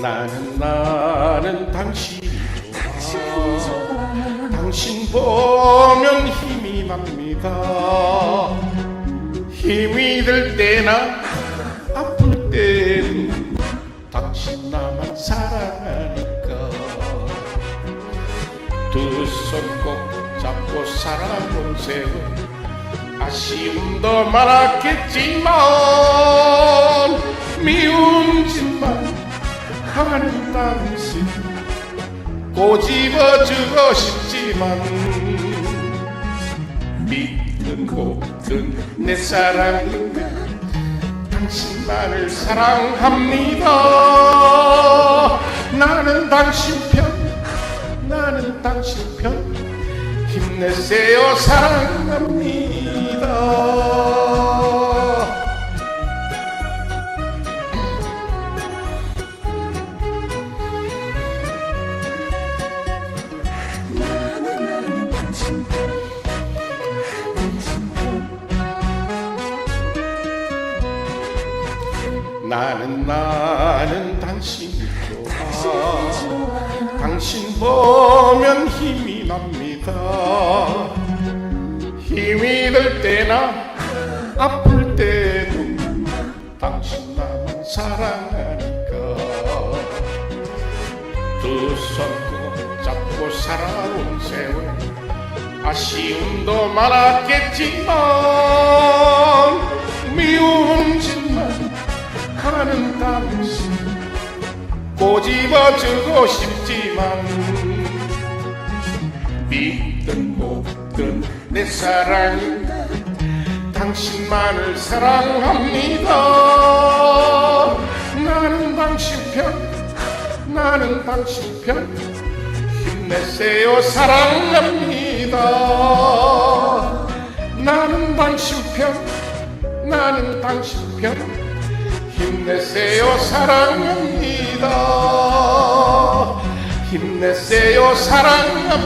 나는 나는 당신이 좋아. 당신 보면 힘이 납니다. 힘이 들 때나 아플 때는 당신 나만 사랑하니까. 두 손 꼭 잡고 살아본 세월 아쉬움도 많았겠지만 짓만 하는 당신 꼬집어 주고 싶지만 믿는 모든 내 사랑은 당신만을 사랑합니다. 나는 당신 편 나는 당신 편 힘내세요. 사랑합니다 나는 나는 당신이 좋아 당신 보면 힘이 납니다. 힘이 들 때나 아플 때도 당신 나만 사랑하니까. 두손꼭 잡고 살아온 세월 아쉬움도 많았겠지만 꼬집어 주고 싶지만 믿든 못든 내 사랑 당신만을 사랑합니다. 나는 당신 편 나는 당신 편 힘내세요. 사랑합니다. 나는 당신 편 나는 당신 편 힘내세요 사랑합니다. 힘내세요 사랑합니다.